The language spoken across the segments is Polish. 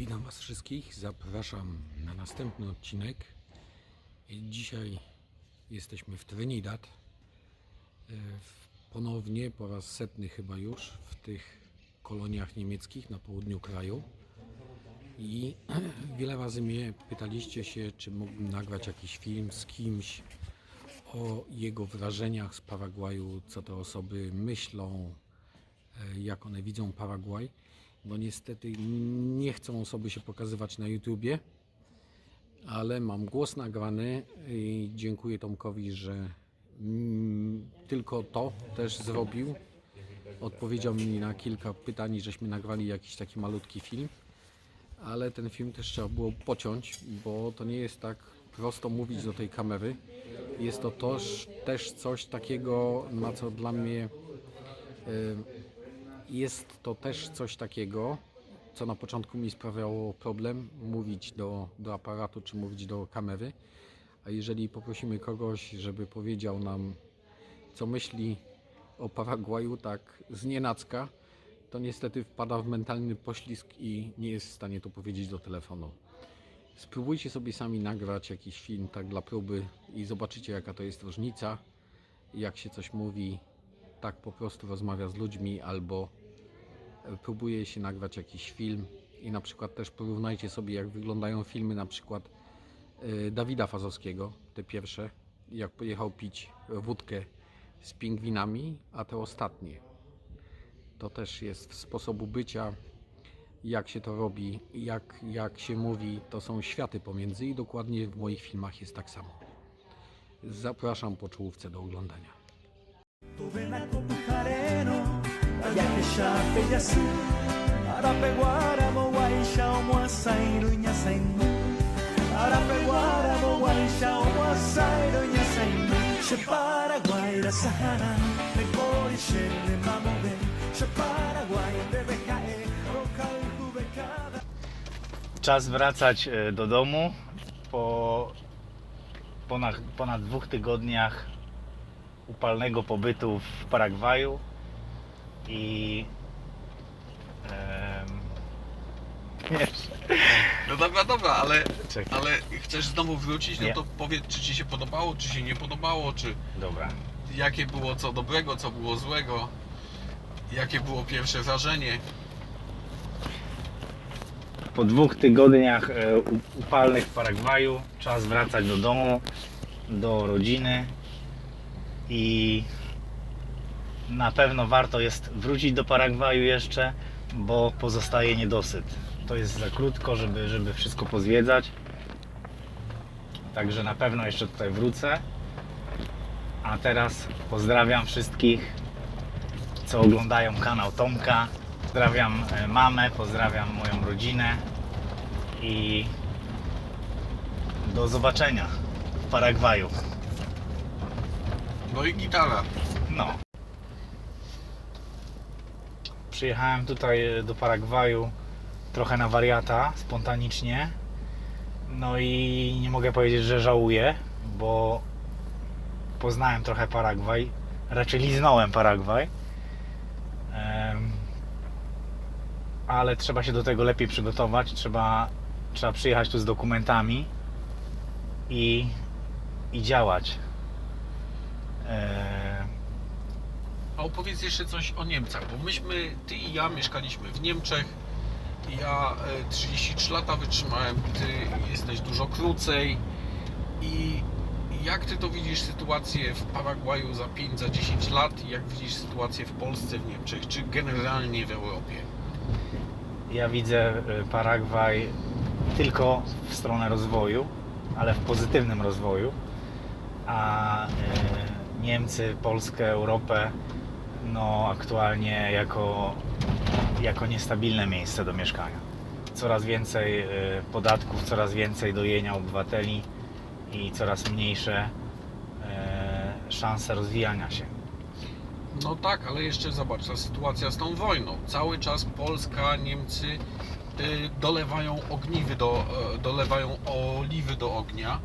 Witam Was wszystkich. Zapraszam na następny odcinek. Dzisiaj jesteśmy w Trinidad. E, Ponownie, po raz setny chyba już, w tych koloniach niemieckich na południu kraju. I wiele razy mnie pytaliście się, czy mógłbym nagrać jakiś film z kimś o jego wrażeniach z Paragwaju, co te osoby myślą, e, jak one widzą Paragwaj, bo niestety nie chcą osoby się pokazywać na YouTubie, ale mam głos nagrany i dziękuję Tomkowi, że mm, tylko to też zrobił. Odpowiedział mi na kilka pytań, żeśmy nagrali jakiś taki malutki film, ale ten film też trzeba było pociąć, bo to nie jest tak prosto mówić do tej kamery. Jest to też, też coś takiego, na co dla mnie jest to też coś takiego, co na początku mi sprawiało problem mówić do, do aparatu czy mówić do kamery. A jeżeli poprosimy kogoś, żeby powiedział nam, co myśli o Paragwaju, tak z nienacka, to niestety wpada w mentalny poślizg i nie jest w stanie to powiedzieć do telefonu. Spróbujcie sobie sami nagrać jakiś film tak dla próby i zobaczycie jaka to jest różnica, jak się coś mówi, tak po prostu rozmawia z ludźmi albo próbuje się nagrać jakiś film i na przykład też porównajcie sobie jak wyglądają filmy na przykład e, Dawida Fazowskiego, te pierwsze, jak pojechał pić wódkę z pingwinami, a te ostatnie. To też jest sposobu bycia, jak się to robi, jak, jak się mówi, to są światy pomiędzy i dokładnie w moich filmach jest tak samo. Zapraszam po czołówce do oglądania. Arapeguara mo waisha nya sainu. Mo waisha nya sainu. She Sahara, me she kubekada. Czas wracać e, do domu po ponad, ponad dwóch tygodniach upalnego pobytu w Paragwaju i em, wiesz, No dobra, dobra, ale, Czekaj. ale chcesz znowu wrócić, no Nie. to powiedz, czy ci się podobało, czy się nie podobało, czy dobra. jakie było co dobrego, co było złego, jakie było pierwsze wrażenie. Po dwóch tygodniach e, u- upalnych w Paragwaju czas wracać do domu, do rodziny i na pewno warto jest wrócić do Paragwaju jeszcze, bo pozostaje niedosyt. To jest za krótko, żeby, żeby wszystko pozwiedzać. Także na pewno jeszcze tutaj wrócę. A teraz pozdrawiam wszystkich, co oglądają kanał Tomka. Pozdrawiam e, mamę, pozdrawiam moją rodzinę i do zobaczenia w Paragwaju. No i gitara. No. Przyjechałem tutaj e, do Paragwaju trochę na wariata, spontanicznie. No i nie mogę powiedzieć, że żałuję, bo poznałem trochę Paragwaj. Raczej liznąłem Paragwaj. Ale trzeba się do tego lepiej przygotować. Trzeba, trzeba przyjechać tu z dokumentami i, i działać. A opowiedz jeszcze coś o Niemcach, bo myśmy, ty i ja mieszkaliśmy w Niemczech. Ja e, 33 lata wytrzymałem, ty jesteś dużo krócej. I jak ty to widzisz sytuację w Paragwaju za 5, za 10 lat? i Jak widzisz sytuację w Polsce, w Niemczech, czy generalnie w Europie? Ja widzę y, Paragwaj tylko w stronę rozwoju, ale w pozytywnym rozwoju, a y, Niemcy, Polskę, Europę no aktualnie jako, jako niestabilne miejsce do mieszkania. Coraz więcej y, podatków, coraz więcej dojenia obywateli i coraz mniejsze y, szanse rozwijania się. No tak, ale jeszcze zobacz, ta sytuacja z tą wojną. Cały czas Polska, Niemcy y, dolewają ogniwy do, y, dolewają oliwy do ognia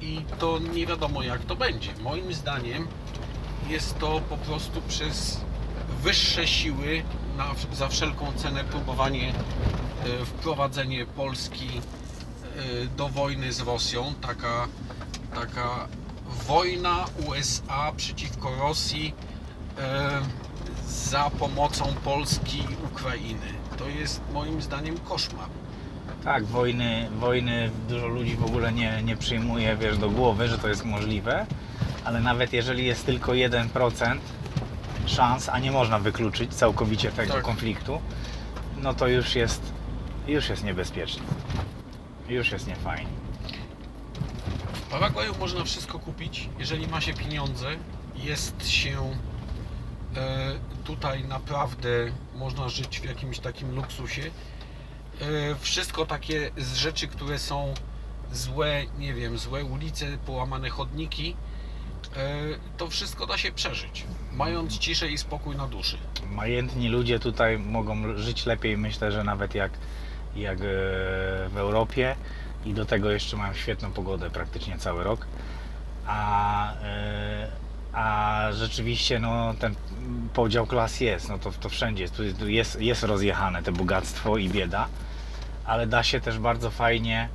i to nie wiadomo jak to będzie. Moim zdaniem jest to po prostu przez wyższe siły na, za wszelką cenę próbowanie e, wprowadzenie Polski e, do wojny z Rosją. Taka, taka wojna USA przeciwko Rosji e, za pomocą Polski i Ukrainy. To jest moim zdaniem koszmar. Tak, wojny, wojny dużo ludzi w ogóle nie, nie przyjmuje wiesz, do głowy, że to jest możliwe, ale nawet jeżeli jest tylko 1% szans, a nie można wykluczyć całkowicie tego Tak. konfliktu, no to już jest, już jest niebezpiecznie. Już jest niefajnie. W Paragwaju można wszystko kupić, jeżeli ma się pieniądze. Jest się e, tutaj naprawdę, można żyć w jakimś takim luksusie. E, wszystko takie z rzeczy, które są złe, nie wiem, złe ulice, połamane chodniki, to wszystko da się przeżyć, mając ciszę i spokój na duszy. Majętni ludzie tutaj mogą żyć lepiej, myślę, że nawet jak, jak e, w Europie i do tego jeszcze mają świetną pogodę praktycznie cały rok. A, e, a rzeczywiście no, ten podział klas jest, no to, to wszędzie jest, jest- jest, rozjechane te bogactwo i bieda, ale da się też bardzo fajnie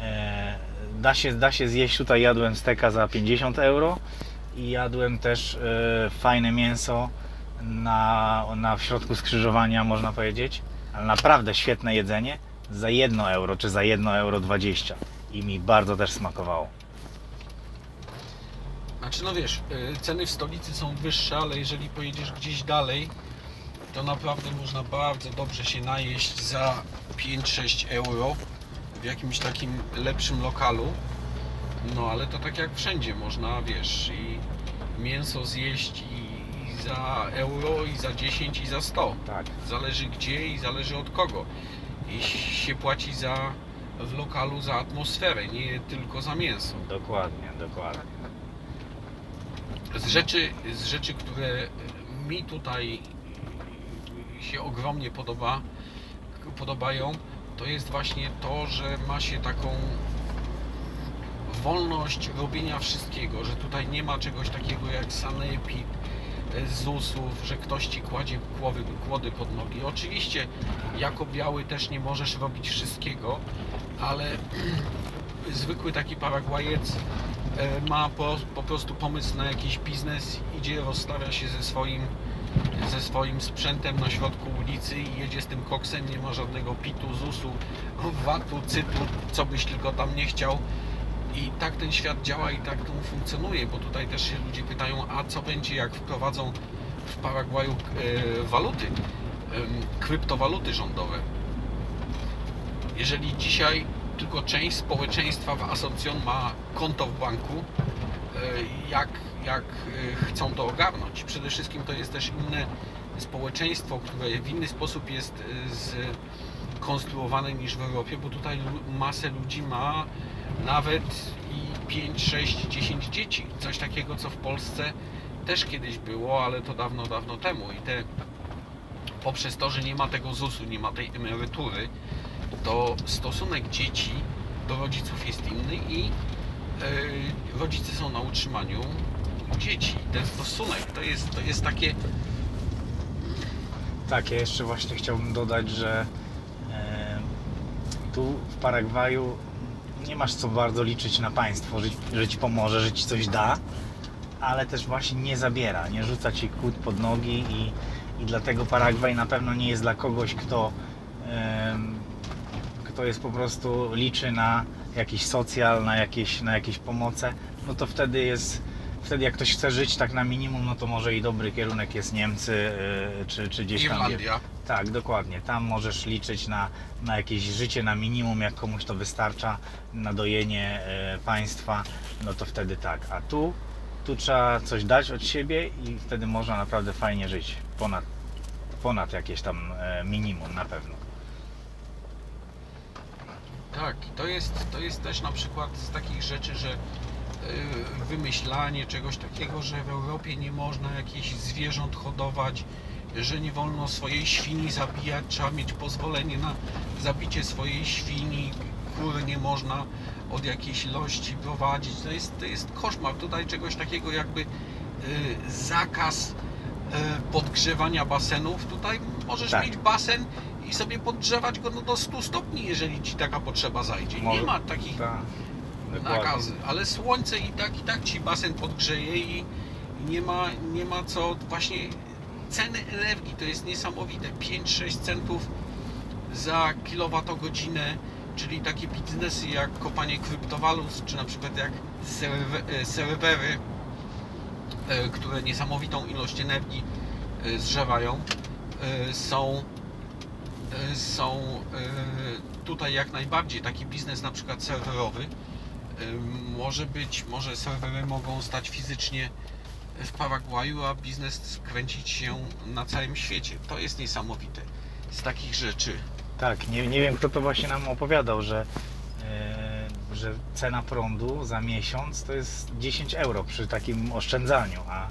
e, da się, da się zjeść, tutaj jadłem steka za 50 euro i jadłem też e, fajne mięso na, na w środku skrzyżowania, można powiedzieć, ale naprawdę świetne jedzenie. Za 1 euro, czy za 1 euro 20 i mi bardzo też smakowało. Znaczy, no wiesz, y, ceny w stolicy są wyższe, ale jeżeli pojedziesz gdzieś dalej, to naprawdę można bardzo dobrze się najeść za 5-6 euro w jakimś takim lepszym lokalu. No ale to tak jak wszędzie, można, wiesz, i mięso zjeść i, i za euro, i za 10, i za 100. Tak. Zależy gdzie i zależy od kogo. I się płaci za w lokalu za atmosferę, nie tylko za mięso. Dokładnie, dokładnie. Z rzeczy, z rzeczy, które mi tutaj się ogromnie podoba, podobają, to jest właśnie to, że ma się taką wolność robienia wszystkiego, że tutaj nie ma czegoś takiego jak sanepid, e, ZUS-ów, że ktoś ci kładzie kłody, kłody pod nogi. Oczywiście jako biały też nie możesz robić wszystkiego, ale zwykły taki Paragwajec e, ma po, po prostu pomysł na jakiś biznes, idzie, rozstawia się ze swoim, ze swoim sprzętem na środku ulicy i jedzie z tym koksem, nie ma żadnego pitu, ZUS-u, VAT-u, cytu, co byś tylko tam nie chciał. I tak ten świat działa i tak to funkcjonuje, bo tutaj też się ludzie pytają, a co będzie jak wprowadzą w Paragwaju e, waluty, kryptowaluty rządowe. Jeżeli dzisiaj tylko część społeczeństwa w Asoncjon ma konto w banku, e, jak, jak e, chcą to ogarnąć. Przede wszystkim to jest też inne społeczeństwo, które w inny sposób jest e, skonstruowane niż w Europie, bo tutaj masę ludzi ma nawet i 5, 6, 10 dzieci. Coś takiego, co w Polsce też kiedyś było, ale to dawno, dawno temu. I te poprzez to, że nie ma tego ZUS-u, nie ma tej emerytury, to stosunek dzieci do rodziców jest inny i e, rodzice są na utrzymaniu dzieci. Ten stosunek to jest, to jest takie Tak, ja jeszcze właśnie chciałbym dodać, że e, tu w Paragwaju nie masz co bardzo liczyć na państwo, że, że ci pomoże, że ci coś da, ale też właśnie nie zabiera, nie rzuca ci kłód pod nogi i, i dlatego Paragwaj na pewno nie jest dla kogoś, kto, kto jest po prostu liczy na jakiś socjal, na jakieś, na jakieś pomoce, no to wtedy jest wtedy jak ktoś chce żyć tak na minimum, no to może i dobry kierunek jest Niemcy e, czy, czy gdzieś tam. Irlandia. Tak, dokładnie. Tam możesz liczyć na, na jakieś życie na minimum, jak komuś to wystarcza, na dojenie e, państwa, no to wtedy tak. A tu, tu trzeba coś dać od siebie i wtedy można naprawdę fajnie żyć. Ponad, ponad jakieś tam e, minimum na pewno. Tak, to jest, to jest też na przykład z takich rzeczy, że y, wymyślanie czegoś takiego, że w Europie nie można jakichś zwierząt hodować, że nie wolno swojej świni zabijać, trzeba mieć pozwolenie na zabicie swojej świni, kur nie można od jakiejś ilości prowadzić. To jest, to jest koszmar. Tutaj czegoś takiego jakby y, zakaz y, podgrzewania basenów tutaj możesz Tak. mieć basen i sobie podgrzewać go no, do 100 stopni, jeżeli ci taka potrzeba zajdzie. Nie ma takich Tak. Nakazy, ale słońce i tak i tak ci basen podgrzeje i nie ma, nie ma co właśnie ceny energii to jest niesamowite. 5-6 centów za kilowatogodzinę czyli takie biznesy jak kopanie kryptowalut czy na przykład jak e, serwery e, które niesamowitą ilość energii e, zżerają są są tutaj jak najbardziej. Taki biznes na przykład serwerowy może być, może serwery mogą stać fizycznie w Paragwaju, a biznes kręcić się na całym świecie. To jest niesamowite z takich rzeczy. Tak, nie, nie wiem kto to właśnie nam opowiadał, że, e, że cena prądu za miesiąc to jest 10 euro przy takim oszczędzaniu, a,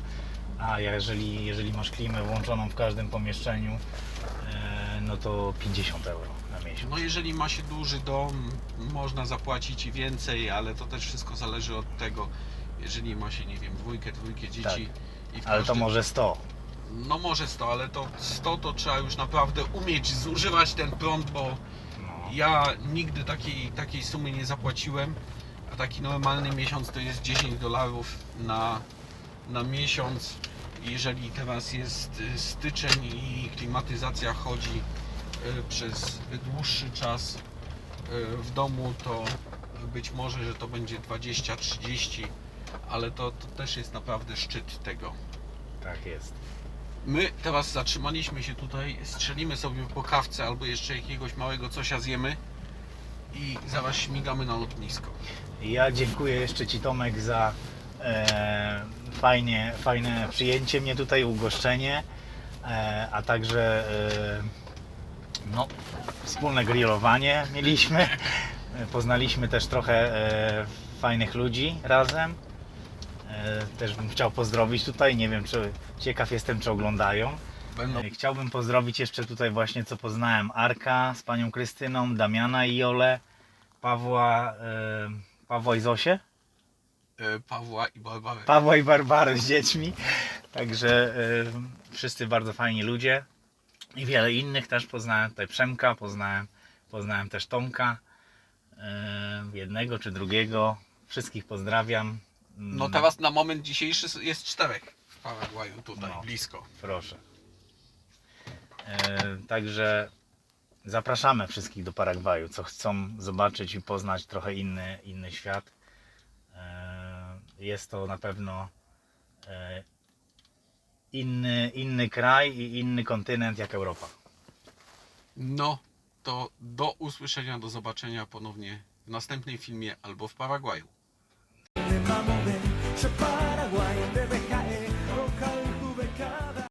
a jeżeli, jeżeli masz klimę włączoną w każdym pomieszczeniu, e, no to 50 euro No jeżeli ma się duży dom, można zapłacić i więcej, ale to też wszystko zależy od tego, jeżeli ma się, nie wiem, dwójkę, dwójkę dzieci i Tak. Ale to może 100. No może 100, ale to 100 to trzeba już naprawdę umieć zużywać ten prąd, bo No. Ja nigdy takiej, takiej sumy nie zapłaciłem, a taki normalny miesiąc to jest 10 dolarów na, na miesiąc. Jeżeli teraz jest y, styczeń i klimatyzacja chodzi przez dłuższy czas y, w domu, to być może, że to będzie 20-30, ale to, to też jest naprawdę szczyt tego. Tak jest. My teraz zatrzymaliśmy się tutaj, strzelimy sobie po kawce albo jeszcze jakiegoś małego cosia zjemy i zaraz śmigamy na lotnisko. Ja dziękuję jeszcze Ci Tomek za e, fajnie, fajne przyjęcie mnie tutaj, ugoszczenie, e, a także e, no, wspólne grillowanie mieliśmy. Poznaliśmy też trochę e, fajnych ludzi razem. E, też bym chciał pozdrowić tutaj, nie wiem czy ciekaw jestem czy oglądają. Będą E, Chciałbym pozdrowić jeszcze tutaj właśnie co poznałem Arka z panią Krystyną, Damiana i Jolę, Pawła, Pawła i Zosię, Pawła i Barbary. Pawła i Barbary z dziećmi. Także wszyscy bardzo fajni ludzie i wiele innych też poznałem. Tutaj Przemka poznałem, poznałem też Tomka, e, jednego czy drugiego. Wszystkich pozdrawiam. No teraz na moment dzisiejszy jest czterech w Paragwaju tutaj, No. blisko. Proszę. E, także zapraszamy wszystkich do Paragwaju, co chcą zobaczyć i poznać trochę inny, inny świat. E, jest to na pewno inny, inny kraj i inny kontynent jak Europa. No to do usłyszenia, do zobaczenia ponownie w następnym filmie albo w Paragwaju.